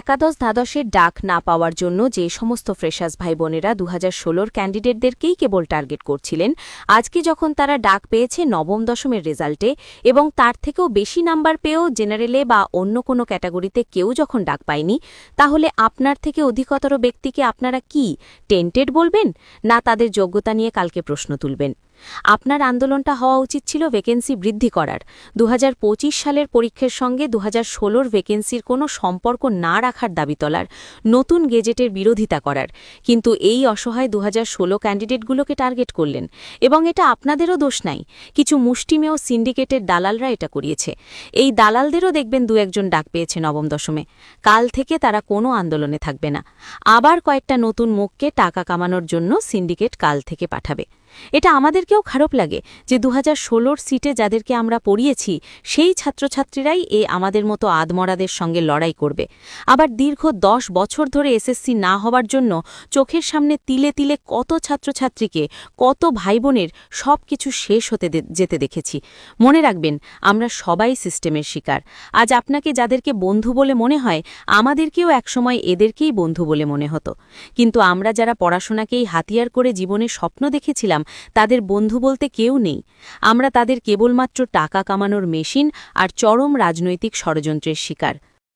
একাদশ দ্বাদশের ডাক না পাওয়ার জন্য যে সমস্ত ফ্রেশার্স ভাই বোনেরা দু হাজার ক্যান্ডিডেটদেরকেই কেবল টার্গেট করছিলেন, আজকে যখন তারা ডাক পেয়েছে নবম দশমের রেজাল্টে এবং তার থেকেও বেশি নাম্বার পেয়েও জেনারেলে বা অন্য কোনো ক্যাটাগরিতে কেউ যখন ডাক পায়নি, তাহলে আপনার থেকে অধিকতর ব্যক্তিকে আপনারা কি টেন্টেড বলবেন না তাদের যোগ্যতা নিয়ে কালকে প্রশ্ন তুলবেন? আপনার আন্দোলনটা হওয়া উচিত ছিল ভ্যাকেন্সি বৃদ্ধি করার। দুহাজার পঁচিশ সালের পরীক্ষার সঙ্গে দু হাজার ষোলোর ভ্যাকেন্সির কোনো সম্পর্ক না রাখার দাবি তোলার নতুন গেজেটের বিরোধিতা করার। কিন্তু এই অসহায় দু হাজার ষোলো ক্যান্ডিডেটগুলোকে টার্গেট করলেন এবং এটা আপনাদেরও দোষ নাই। কিছু মুষ্টিমেয় সিন্ডিকেটের দালালরা এটা করিয়েছে। এই দালালদেরও দেখবেন দু একজন ডাক পেয়েছে নবম দশমে। কাল থেকে তারা কোনো আন্দোলনে থাকবে না। আবার কয়েকটা নতুন মুখকে টাকা কামানোর জন্য সিন্ডিকেট কাল থেকে পাঠাবে। এটা আমাদেরকেও খারাপ লাগে যে দু হাজার সিটে যাদেরকে আমরা পড়িয়েছি, সেই ছাত্রছাত্রীরাই এ আমাদের মতো আদমরাদের সঙ্গে লড়াই করবে। আবার দীর্ঘ দশ বছর ধরে এসএসসি না হওয়ার জন্য চোখের সামনে তিলে তিলে কত ছাত্রছাত্রীকে, কত ভাইবোনের সব কিছু শেষ হতে যেতে দেখেছি। মনে রাখবেন, আমরা সবাই সিস্টেমের শিকার। আজ আপনাকে যাদেরকে বন্ধু বলে মনে হয়, আমাদেরকেও একসময় এদেরকেই বন্ধু বলে মনে হতো। কিন্তু আমরা যারা পড়াশোনাকেই হাতিয়ার করে জীবনের স্বপ্ন দেখেছিলাম তাদের বন্ধু বলতে কেউ নেই। আমরা তাদের কেবলমাত্র টাকা কামানোর মেশিন আর চরম রাজনৈতিক ষড়যন্ত্রের শিকার।